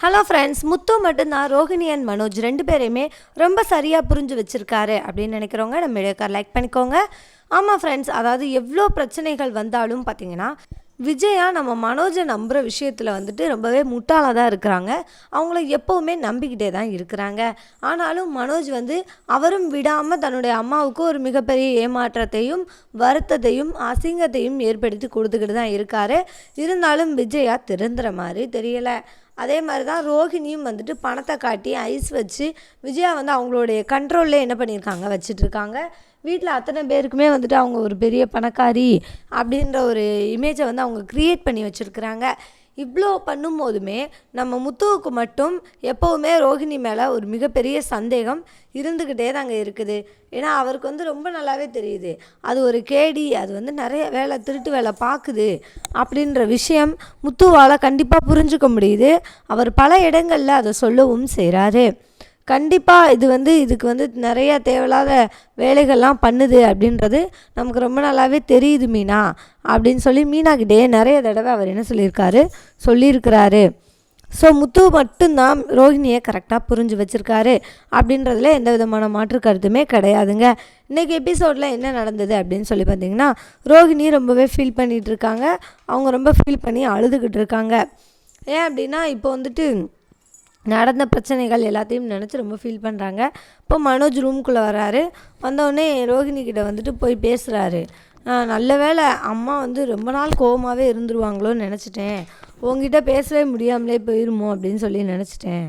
Hello friends முத்து மட்டும்தான் Rohini and Manoj ரெண்டு பேரையுமே ரொம்ப சரியாக புரிஞ்சு வச்சுருக்காரு அப்படின்னு நினைக்கிறவங்க நம்ம வீடியோக்கார் லைக் பண்ணிக்கோங்க. ஆமாம் ஃப்ரெண்ட்ஸ் அதாவது எவ்வளோ பிரச்சனைகள் வந்தாலும் பார்த்தீங்கன்னா விஜயா நம்ம மனோஜை நம்புகிற விஷயத்தில் வந்துட்டு ரொம்பவே முட்டாளாக தான் இருக்கிறாங்க. அவங்கள எப்போவுமே நம்பிக்கிட்டே தான் இருக்கிறாங்க. ஆனாலும் மனோஜ் வந்து அவரும் விடாமல் தன்னுடைய அம்மாவுக்கு ஒரு மிகப்பெரிய ஏமாற்றத்தையும் வருத்தத்தையும் அசிங்கத்தையும் ஏற்படுத்தி கொடுத்துக்கிட்டு தான் இருக்காரு. இருந்தாலும் விஜயா திருந்துற மாதிரி தெரியலை. அதே மாதிரி தான் ரோஹிணியும் வந்துட்டு பணத்தை காட்டி ஐஸ் வச்சு விஜயா வந்து அவங்களுடைய கண்ட்ரோலில் என்ன பண்ணியிருக்காங்க? வச்சிட்ருக்காங்க. வீட்டில் அத்தனை பேருக்குமே வந்துட்டு அவங்க ஒரு பெரிய பணக்காரி அப்படின்ற ஒரு இமேஜை வந்து அவங்க க்ரியேட் பண்ணி வச்சுருக்குறாங்க. இவ்வளோ பண்ணும்போதுமே நம்ம முத்துவுக்கு மட்டும் எப்போவுமே ரோஹிணி மேலே ஒரு மிகப்பெரிய சந்தேகம் இருந்துக்கிட்டே தாங்க இருக்குது. ஏன்னா அவருக்கு வந்து ரொம்ப நல்லாவே தெரியுது. அது ஒரு கேடி அது வந்து நிறைய வேலை திருட்டு வேலை பார்க்குது அப்படின்ற விஷயம் முத்துவால் கண்டிப்பாக புரிஞ்சுக்க முடியுது. அவர் பல இடங்களில் அதை சொல்லவும் செய்கிறாரு கண்டிப்பாக இது வந்து இதுக்கு வந்து நிறைய தேவையில்லாத வேலைகள்லாம் பண்ணுது அப்படின்றது நமக்கு ரொம்ப நல்லாவே தெரியுது மீனா அப்படின்னு சொல்லி மீனாக்கிட்டே நிறைய தடவை அவர் என்ன சொல்லியிருக்காரு? சொல்லியிருக்கிறாரு. ஸோ முத்து மட்டும்தான் ரோஹிணியை கரெக்டாக புரிஞ்சு வச்சுருக்காரு அப்படின்றதுல எந்த விதமான மாற்று கருத்துமே கிடையாதுங்க. இன்றைக்கி எபிசோடில் என்ன நடந்தது அப்படின்னு சொல்லி பார்த்தீங்கன்னா ரோஹிணி ரொம்பவே ஃபீல் பண்ணிகிட்டு இருக்காங்க. அவங்க ரொம்ப ஃபீல் பண்ணி அழுதுகிட்டு இருக்காங்க. ஏன் அப்படின்னா இப்போ வந்துட்டு நடந்த பிரச்சனைகள் எல்லாத்தையும் நினச்சி ரொம்ப ஃபீல் பண்ணுறாங்க இப்போ மனோஜ் ரூம்குள்ளே வராரு. வந்தோடனே ரோஹிணிக்கிட்ட வந்துட்டு போய் பேசுகிறாரு நல்ல வேளை அம்மா வந்து ரொம்ப நாள் கோவமாகவே இருந்துருவாங்களோன்னு நினச்சிட்டேன். உங்ககிட்ட பேசவே முடியாமலே போயிருமோ? அப்படின்னு சொல்லி நினச்சிட்டேன்.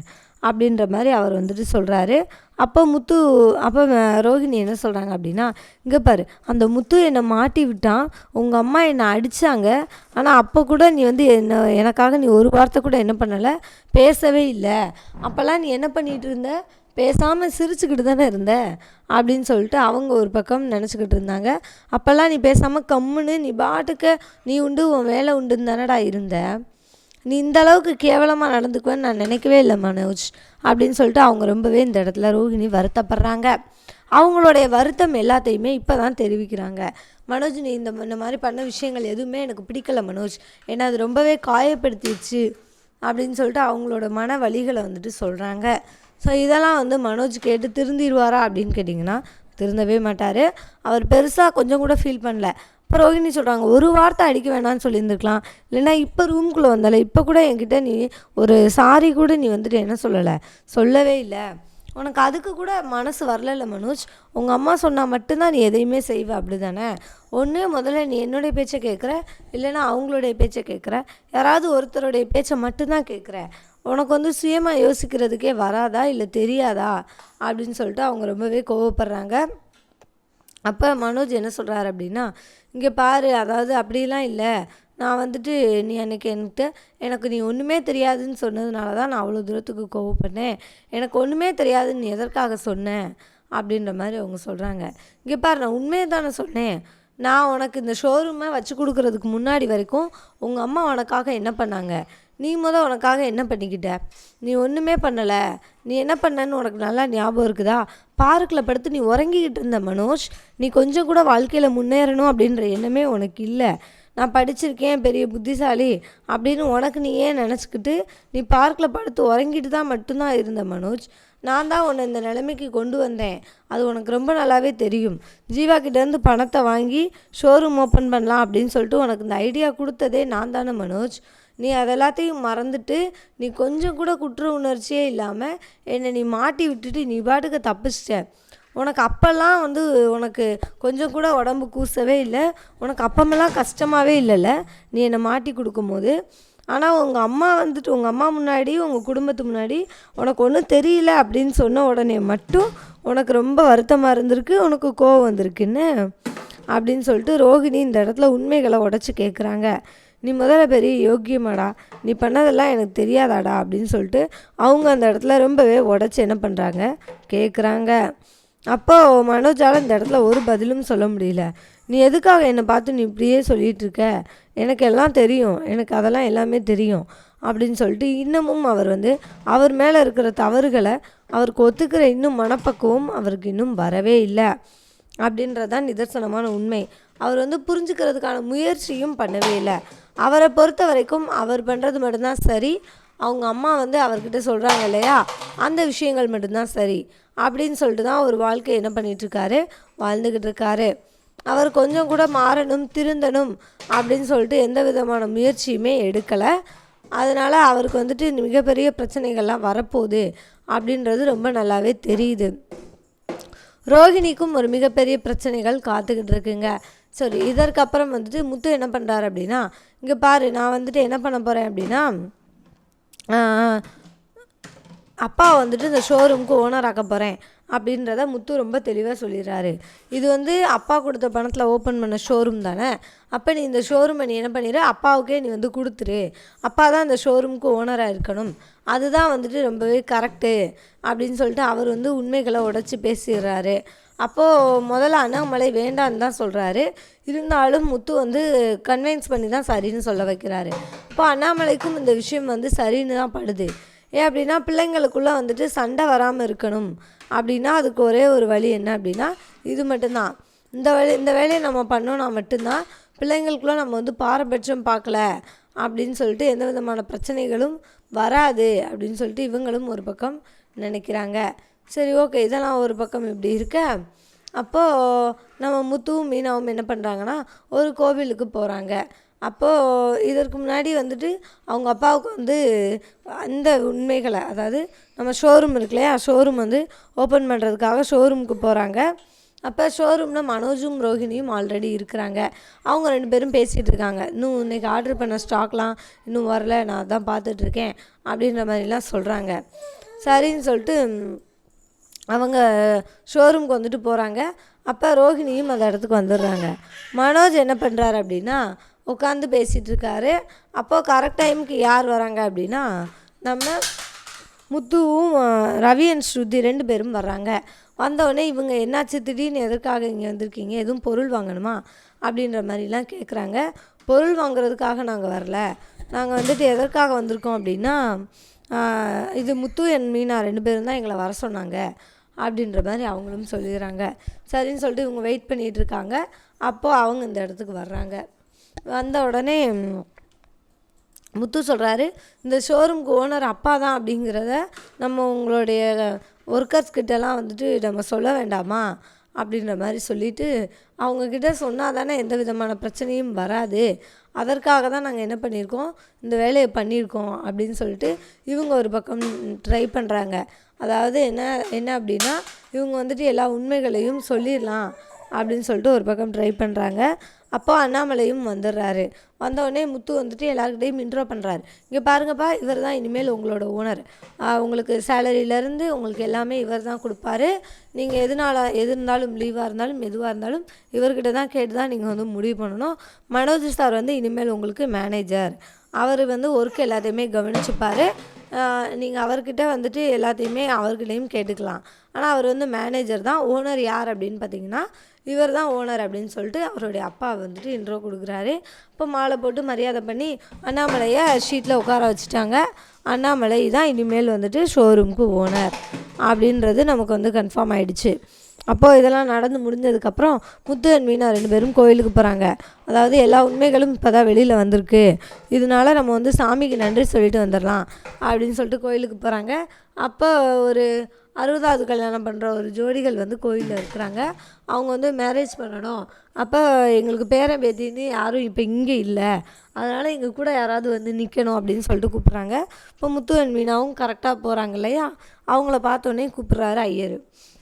அப்படின்ற மாதிரி அவர் வந்துட்டு சொல்கிறாரு அப்போ முத்து அப்போ ரோஹிணி என்ன சொல்கிறாங்க அப்படின்னா இங்கே பாரு அந்த முத்து என்னை மாட்டி விட்டான். உங்கள் அம்மா என்னை அடித்தாங்க ஆனால் அப்போ கூட நீ வந்து என்ன எனக்காக நீ ஒரு வார்த்தை கூட என்ன பண்ணலை? பேசவே இல்லை. அப்போல்லாம் நீ என்ன பண்ணிகிட்டு இருந்த? பேசாமல் சிரிச்சுக்கிட்டு தானே இருந்த? அப்படின்னு சொல்லிட்டு அவங்க ஒரு பக்கம் நினச்சிக்கிட்டு இருந்தாங்க. அப்போல்லாம் நீ பேசாமல் கம்முன்னு நீ பாட்டுக்கு நீ உண்டு உன் வேலை உண்டுன்னு தானடா இருந்த? நீ இந்த அளவுக்கு கேவலமாக நடந்துக்குவேன்னு நான் நினைக்கவே இல்லை மனோஜ். அப்படின்னு சொல்லிட்டு அவங்க ரொம்பவே இந்த இடத்துல ரோஹிணி வருத்தப்படுறாங்க. அவங்களுடைய வருத்தம் எல்லாத்தையுமே இப்போ தான் தெரிவிக்கிறாங்க. மனோஜ் நீ இந்த இந்த மாதிரி பண்ண விஷயங்கள் எதுவுமே எனக்கு பிடிக்கல மனோஜ். ஏன்னா அது ரொம்பவே காயப்படுத்திடுச்சு அப்படின்னு சொல்லிட்டு அவங்களோட மன வழிகளை வந்துட்டு சொல்கிறாங்க ஸோ இதெல்லாம் வந்து மனோஜ் கேட்டு திருந்திடுவாரா அப்படின்னு கேட்டிங்கன்னா திருந்தவே மாட்டார். அவர் பெருசாக கொஞ்சம் கூட ஃபீல் பண்ணல. இப்போ ரோஹிணி சொல்கிறாங்க ஒரு வார்த்தை அடிக்க வேணாம்னு சொல்லியிருந்துருக்கலாம். இல்லைன்னா இப்போ ரூம்குள்ளே வந்தால இப்போ கூட என்கிட்ட நீ ஒரு சாரி கூட நீ வந்துட்டு என்ன சொல்லலை? சொல்லவே இல்லை. உனக்கு அதுக்கு கூட மனசு வரல மனோஜ். உங்கள் அம்மா சொன்னால் மட்டும்தான் நீ எதையுமே செய்வ அப்படி தானே ஒன்று முதல்ல நீ என்னுடைய பேச்சை கேட்குற இல்லைன்னா அவங்களுடைய பேச்சை கேட்குற. யாராவது ஒருத்தருடைய பேச்சை மட்டும்தான் கேட்குற. உனக்கு வந்து சுயமாக யோசிக்கிறதுக்கே வராதா இல்லை தெரியாதா? அப்படின்னு சொல்லிட்டு அவங்க ரொம்பவே கோவப்படுறாங்க. அப்போ மனோஜ் என்ன சொல்கிறாரு அப்படின்னா இங்கே பாரு அதாவது அப்படிலாம் இல்லை. நான் வந்துட்டு நீ எனக்கு என்கிட்ட எனக்கு நீ ஒன்றுமே தெரியாதுன்னு சொன்னதுனால தான் நான் அவ்வளோ தூரத்துக்கு கோவப்பட்டேன். எனக்கு ஒன்றுமே தெரியாதுன்னு நீ எதற்காக சொன்ன? அப்படின்ற மாதிரி அவங்க சொல்கிறாங்க இங்கே பாரு நான் உண்மையை தானே சொன்னேன். நான் உனக்கு இந்த ஷோரூமை வச்சு கொடுக்குறதுக்கு முன்னாடி வரைக்கும் உங்கள் அம்மா உனக்காக என்ன பண்ணாங்க? நீ முத உனக்காக என்ன பண்ணிக்கிட்ட? நீ ஒன்றுமே பண்ணலை. நீ என்ன பண்ணன்னு உனக்கு நல்லா ஞாபகம் இருக்குதா? பார்க்கில் படுத்து நீ உறங்கிக்கிட்டு இருந்த மனோஜ் நீ கொஞ்சம் கூட வாழ்க்கையில் முன்னேறணும் அப்படின்ற எண்ணமே உனக்கு இல்லை. நான் படிச்சிருக்கேன் பெரிய புத்திசாலி அப்படின்னு உனக்கு நீ ஏன் நினச்சிக்கிட்டு நீ பார்க்கில் படுத்து உறங்கிட்டு தான் மட்டும்தான் இருந்த மனோஜ்? நான் தான் உன்னை இந்த நிலைமைக்கு கொண்டு வந்தேன். அது உனக்கு ரொம்ப நல்லாவே தெரியும். ஜீவா கிட்டேருந்து பணத்தை வாங்கி ஷோரூம் ஓப்பன் பண்ணலாம் அப்படின்னு சொல்லிட்டு உனக்கு இந்த ஐடியா கொடுத்ததே நான் தானே மனோஜ்? நீ அதெல்லாத்தையும் மறந்துட்டு நீ கொஞ்சம் கூட குற்ற உணர்ச்சியே இல்லாமல் என்னை நீ மாட்டி விட்டுட்டு நீ பாட்டுக்கு தப்பிச்சிட்ட. உனக்கு அப்போல்லாம் வந்து உனக்கு கொஞ்சம் கூட உடம்பு கூசவே இல்லை. உனக்கு அப்பமெல்லாம் கஷ்டமாகவே இல்லைல்ல. நீ என்னை மாட்டி கொடுக்கும்போது. ஆனால் உங்கள் அம்மா வந்துட்டு உங்கள் அம்மா முன்னாடி உங்கள் குடும்பத்து முன்னாடி உனக்கு ஒன்றும் தெரியல அப்படின்னு சொன்ன உடனே மட்டும் உனக்கு ரொம்ப வருத்தமாக இருந்திருக்கு உனக்கு கோவம் வந்திருக்குன்னு அப்படின்னு சொல்லிட்டு ரோகிணி இந்த இடத்துல உண்மைகளை உடச்சி கேட்குறாங்க நீ முதல்ல பெரிய யோக்கியமாடா. நீ பண்ணதெல்லாம் எனக்கு தெரியாதாடா அப்படின்னு சொல்லிட்டு அவங்க அந்த இடத்துல ரொம்பவே உடச்சி என்ன பண்ணுறாங்க கேட்குறாங்க அப்போது மனோஜால் இந்த இடத்துல ஒரு பதிலும் சொல்ல முடியல. நீ எதுக்காக என்னை பார்த்து நீ இப்படியே சொல்லிகிட்டு இருக்க? எனக்கு எல்லாம் தெரியும். எனக்கு அதெல்லாம் எல்லாமே தெரியும் அப்படின்னு சொல்லிட்டு இன்னமும் அவர் வந்து அவர் மேலே இருக்கிற தவறுகளை அவருக்கு ஒத்துக்கிற இன்னும் மனப்பக்குவம் அவருக்கு இன்னும் வரவே இல்லை அப்படின்றதான் நிதர்சனமான உண்மை. அவர் வந்து புரிஞ்சுக்கிறதுக்கான முயற்சியும் பண்ணவே இல்லை. அவரை பொறுத்த வரைக்கும் அவர் பண்ணுறது மட்டும்தான் சரி. அவங்க அம்மா வந்து அவர்கிட்ட சொல்கிறாங்க இல்லையா? அந்த விஷயங்கள் மட்டும்தான் சரி. அப்படின்னு சொல்லிட்டு தான் ஒரு வாழ்க்கை என்ன பண்ணிகிட்ருக்காரு வாழ்ந்துக்கிட்டு இருக்காரு. அவர் கொஞ்சம் கூட மாறணும் திருந்தணும் அப்படின்னு சொல்லிட்டு எந்த விதமான முயற்சியுமே எடுக்கலை. அதனால் அவருக்கு வந்துட்டு மிகப்பெரிய பிரச்சனைகள்லாம் வரப்போகுது. அப்படின்றது ரொம்ப நல்லாவே தெரியுது. ரோகிணிக்கும் ஒரு மிகப்பெரிய பிரச்சனைகள் காத்துக்கிட்டு இருக்குங்க சரி இதற்கப்புறம் வந்துட்டு முத்து என்ன பண்ணுறாரு அப்படின்னா இங்கே பாரு நான் வந்துட்டு என்ன பண்ண போகிறேன் அப்படின்னா அப்பா வந்துட்டு இந்த ஷோரூமுக்கு ஓனர் ஆக்க போகிறேன் அப்படின்றத முத்து ரொம்ப தெளிவாக சொல்லிடுறாரு. இது வந்து அப்பா கொடுத்த பணத்தில் ஓப்பன் பண்ண ஷோரூம் தானே? அப்போ நீ இந்த ஷோரூமை நீ என்ன பண்ணிடு அப்பாவுக்கே நீ வந்து கொடுத்துரு. அப்பா தான் இந்த ஷோரூமுக்கு ஓனராக இருக்கணும். அதுதான் வந்துட்டு ரொம்பவே கரெக்டு அப்படின்னு சொல்லிட்டு அவர் வந்து உண்மைகளை உடச்சி பேசிடுறாரு. அப்போது முதல்ல அண்ணாமலை வேண்டான்னு தான் சொல்கிறாரு இருந்தாலும் முத்து வந்து கன்வின்ஸ் பண்ணி தான் சரின்னு சொல்ல வைக்கிறாரு. இப்போ அண்ணாமலைக்கும் இந்த விஷயம் வந்து சரின்னு தான் படுது. ஏன் அப்படின்னா பிள்ளைங்களுக்குள்ளே வந்துட்டு சண்டை வராமல் இருக்கணும். அப்படின்னா அதுக்கு ஒரே ஒரு வழி என்ன அப்படின்னா இது மட்டும்தான். இந்த வேலை இந்த வேலையை நம்ம பண்ணோன்னா மட்டும்தான் பிள்ளைங்களுக்குள்ளே நம்ம வந்து பாரபட்சம் பார்க்கல அப்படின்னு சொல்லிட்டு எந்த விதமான பிரச்சனைகளும் வராது அப்படின்னு சொல்லிட்டு இவங்களும் ஒரு பக்கம் நினைக்கிறாங்க. சரி ஓகே இதெல்லாம் ஒரு பக்கம் இப்படி இருக்க. அப்போது நம்ம முத்துவும் மீனாவும் என்ன பண்ணுறாங்கன்னா ஒரு கோவிலுக்கு போகிறாங்க அப்போது இதற்கு முன்னாடி வந்துட்டு அவங்க அப்பாவுக்கு வந்து அந்த உண்மைகளை அதாவது நம்ம ஷோரூம் இருக்கு இல்லையா ஷோரூம் வந்து ஓப்பன் பண்ணுறதுக்காக ஷோரூமுக்கு போகிறாங்க அப்போ ஷோரூமில் மனோஜும் ரோஹிணியும் ஆல்ரெடி இருக்கிறாங்க. அவங்க ரெண்டு பேரும் பேசிகிட்டு இருக்காங்க. இன்னும் இன்னைக்கு ஆர்டர் பண்ண ஸ்டாக்லாம் இன்னும் வரல நான் அதான் பார்த்துட்ருக்கேன் அப்படின்ற மாதிரிலாம் சொல்கிறாங்க சரின்னு சொல்லிட்டு அவங்க ஷோரூம்க்கு வந்துட்டு போகிறாங்க அப்போ ரோஹிணியும் அந்த இடத்துக்கு வந்துடுறாங்க. மனோஜ் என்ன பண்ணுறாரு அப்படின்னா உட்காந்து பேசிகிட்டு இருக்காரு அப்போது கரெக்ட் டைமுக்கு யார் வராங்க அப்படின்னா நம்ம முத்துவும் ரவி அண்ட் ஸ்ருதி ரெண்டு பேரும் வர்றாங்க. வந்தோடனே இவங்க என்னாச்சு? திடீர்னு எதற்காக இங்கே வந்திருக்கீங்க? எதுவும் பொருள் வாங்கணுமா? அப்படின்ற மாதிரிலாம் கேட்குறாங்க பொருள் வாங்குறதுக்காக நாங்கள் வரல. நாங்கள் வந்துட்டு எதற்காக வந்திருக்கோம் அப்படின்னா இது முத்து என் மீனா ரெண்டு பேரும் தான் எங்களை வர சொன்னாங்க. அப்படின்ற மாதிரி அவங்களும் சொல்லிடுறாங்க. சரின்னு சொல்லிட்டு இவங்க வெயிட் பண்ணிகிட்டு இருக்காங்க. அப்போது அவங்க இந்த இடத்துக்கு வர்றாங்க. வந்த உடனே முத்து சொல்கிறாரு இந்த ஷோரூம்க்கு ஓனர் அப்பா தான் அப்படிங்கிறத நம்ம உங்களுடைய ஒர்க்கர்ஸ் கிட்டலாம் வந்துட்டு நம்ம சொல்ல வேண்டாமா? அப்படின்ற மாதிரி சொல்லிட்டு அவங்கக்கிட்ட சொன்னால் தானே எந்த விதமான பிரச்சனையும் வராது. அதற்காக தான் நாங்கள் என்ன பண்ணியிருக்கோம் இந்த வேலையை பண்ணியிருக்கோம் அப்படின்னு சொல்லிட்டு இவங்க ஒரு பக்கம் ட்ரை பண்ணுறாங்க அதாவது என்ன என்ன அப்படின்னா இவங்க வந்துட்டு எல்லா உண்மைகளையும் சொல்லிடலாம் அப்படின்னு சொல்லிட்டு ஒரு பக்கம் ட்ரை பண்ணுறாங்க அப்போ அண்ணாமலையும் வந்துடுறாரு. வந்தோடனே முத்து வந்துட்டு எல்லாருக்கிட்டையும் இன்ட்ரோ பண்ணுறாரு இங்கே பாருங்கப்பா இவர் தான் இனிமேல் உங்களோட ஓனர் உங்களுக்கு சேலரியிலேருந்து உங்களுக்கு எல்லாமே இவர் தான் கொடுப்பாரு. நீங்கள் எதுனால எது இருந்தாலும் லீவாக இருந்தாலும் எதுவாக இருந்தாலும் இவர்கிட்ட தான் கேட்டு தான் நீங்கள் வந்து முடிவு பண்ணணும். மனோஜ் சார் வந்து இனிமேல் உங்களுக்கு மேனேஜர் அவர் வந்து ஒர்க் எல்லாத்தையுமே கவனிச்சுப்பார். நீங்கள் அவர்கிட்ட வந்துட்டு எல்லாத்தையுமே அவர்கிட்டையும் கேட்டுக்கலாம். ஆனால் அவர் வந்து மேனேஜர் தான். ஓனர் யார் அப்படின்னு பார்த்தீங்கன்னா இவர் தான் ஓனர் அப்படின்னு சொல்லிட்டு அவருடைய அப்பா வந்துட்டு இன்ட்ரோ கொடுக்குறாரு. இப்போ மாலை போட்டு மரியாதை பண்ணி அண்ணாமலையை ஷீட்டில் உட்கார வச்சுட்டாங்க. அண்ணாமலை தான் இனிமேல் வந்துட்டு ஷோரூமுக்கு ஓனர் அப்படின்றது நமக்கு வந்து கன்ஃபார்ம் ஆயிடுச்சு. அப்போது இதெல்லாம் நடந்து முடிஞ்சதுக்கப்புறம் முத்து அண்ட் மீனா ரெண்டு பேரும் கோயிலுக்கு போகிறாங்க அதாவது எல்லா உண்மைகளும் இப்போ தான் வெளியில் வந்திருக்கு. இதனால நம்ம வந்து சாமிக்கு நன்றி சொல்லிட்டு வந்துடலாம் அப்படின்னு சொல்லிட்டு கோயிலுக்கு போகிறாங்க அப்போ ஒரு அறுபதாவது கல்யாணம் பண்ணுற ஒரு ஜோடிகள் வந்து கோயிலில் இருக்கிறாங்க. அவங்க வந்து மேரேஜ் பண்ணணும். அப்போ எங்களுக்கு பேரன் பேத்தின்னு யாரும் இப்போ இங்கே இல்லை. அதனால் எங்கள் கூட யாராவது வந்து நிற்கணும் அப்படின்னு சொல்லிட்டு கூப்பிட்றாங்க. இப்போ முத்து அண்ட் மீனாவும் கரெக்டாக போகிறாங்க இல்லையா? அவங்கள பார்த்தோன்னே கூப்பிட்றாரு ஐயர்.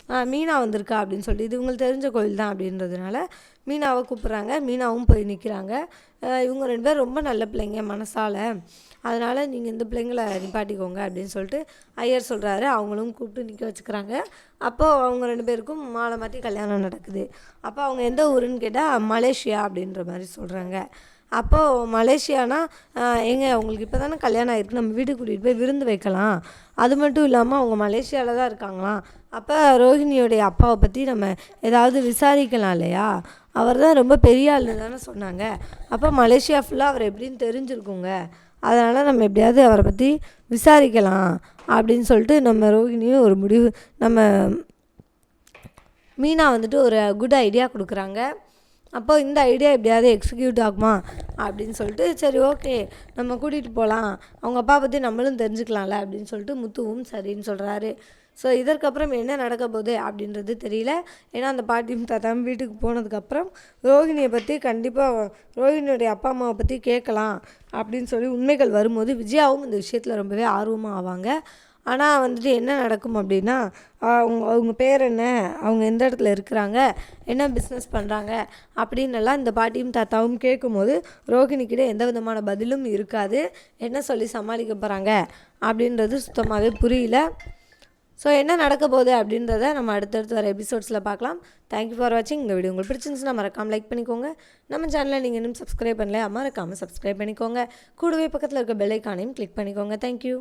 மீனா வந்திருக்கா அப்படின்னு சொல்லிட்டு இது இவங்களுக்கு தெரிஞ்ச கோயில் தான் அப்படின்றதுனால மீனாவை கூப்பிட்றாங்க மீனாவும் போய் நிற்கிறாங்க இவங்க ரெண்டு பேரும் ரொம்ப நல்ல பிள்ளைங்க மனசால. அதனால் நீங்கள் இந்த பிள்ளைங்களை நிப்பாட்டிக்கோங்க அப்படின்னு சொல்லிட்டு ஐயர் சொல்கிறாரு அவங்களும் கூப்பிட்டு நிற்க வச்சுக்கிறாங்க. அப்போது அவங்க ரெண்டு பேருக்கும் மாலை மாற்றி கல்யாணம் நடக்குது. அப்போ அவங்க எந்த ஊருன்னு கேட்டால் மலேசியா அப்படின்ற மாதிரி சொல்கிறாங்க அப்போது மலேசியானா எங்க அவங்களுக்கு உங்களுக்கு இப்போ தானே கல்யாணம் ஆகிருக்கு நம்ம வீட்டுக்கு கூட்டிகிட்டு போய் விருந்து வைக்கலாம். அது மட்டும் இல்லாமல் அவங்க மலேசியாவில் தான் இருக்காங்களாம். அப்போ ரோஹிணியோடைய அப்பாவை பற்றி நம்ம ஏதாவது விசாரிக்கலாம் இல்லையா? அவர் தான் ரொம்ப பெரிய ஆளுன்னு தானே சொன்னாங்க. அப்போ மலேசியா ஃபுல்லாக அவர் எப்படின்னு தெரிஞ்சிருக்குங்க. அதனால் நம்ம எப்படியாவது அவரை பற்றி விசாரிக்கலாம் அப்படின்னு சொல்லிட்டு நம்ம ரோஹிணியும் ஒரு முடிவு நம்ம மீனா வந்துட்டு ஒரு குட் ஐடியா கொடுக்குறாங்க. அப்போ இந்த ஐடியா எப்படியாவது எக்ஸிக்யூட் ஆகுமா அப்படின்னு சொல்லிட்டு சரி ஓகே நம்ம கூட்டிகிட்டு போகலாம் அவங்க அப்பா பற்றி நம்மளும் தெரிஞ்சுக்கலாம்ல அப்படின்னு சொல்லிட்டு முத்துவும் சரின்னு சொல்கிறாரு ஸோ இதற்கப்புறம் என்ன நடக்க போகுது அப்படின்றது தெரியல. ஏன்னா அந்த பாட்டியும் தாத்தாவும் வீட்டுக்கு போனதுக்கப்புறம் ரோஹிணியை பற்றி கண்டிப்பாக ரோஹிணியோடைய அப்பா அம்மாவை பற்றி கேட்கலாம் அப்படின்னு சொல்லி உண்மைகள் வரும்போது விஜயாவும் இந்த விஷயத்தில் ரொம்பவே ஆர்வமாக ஆவாங்க. ஆனால் வந்துட்டு என்ன நடக்கும் அப்படின்னா அவங்க அவங்க பேர் என்ன? அவங்க எந்த இடத்துல இருக்கிறாங்க? என்ன பிஸ்னஸ் பண்ணுறாங்க அப்படின்னு எல்லாம் இந்த பாட்டியும் தாத்தாவும் கேட்கும்போது ரோகிணிக்கிட்ட எந்த விதமான பதிலும் இருக்காது. என்ன சொல்லி சமாளிக்க போகிறாங்க அப்படின்றது சுத்தமாகவே புரியல. ஸோ என்ன நடக்க போகுது அப்படின்றத நம்ம அடுத்தடுத்து வர எபிசோட்ஸில் பார்க்கலாம். தேங்க்யூ ஃபார் வாட்சிங் இந்த வீடியோ உங்களுக்கு பிடிச்சிருந்துச்சுன்னா மறக்காமல் லைக் பண்ணிக்கோங்க. நம்ம சேனலை நீங்கள் இன்னும் சப்ஸ்கிரைப் பண்ணலையா மறக்காமல் சப்ஸ்கிரைப் பண்ணிக்கோங்க. கூடவே பக்கத்தில் இருக்க பெல் ஐக்கானையும் கிளிக் பண்ணிக்கோங்க. தேங்க்யூ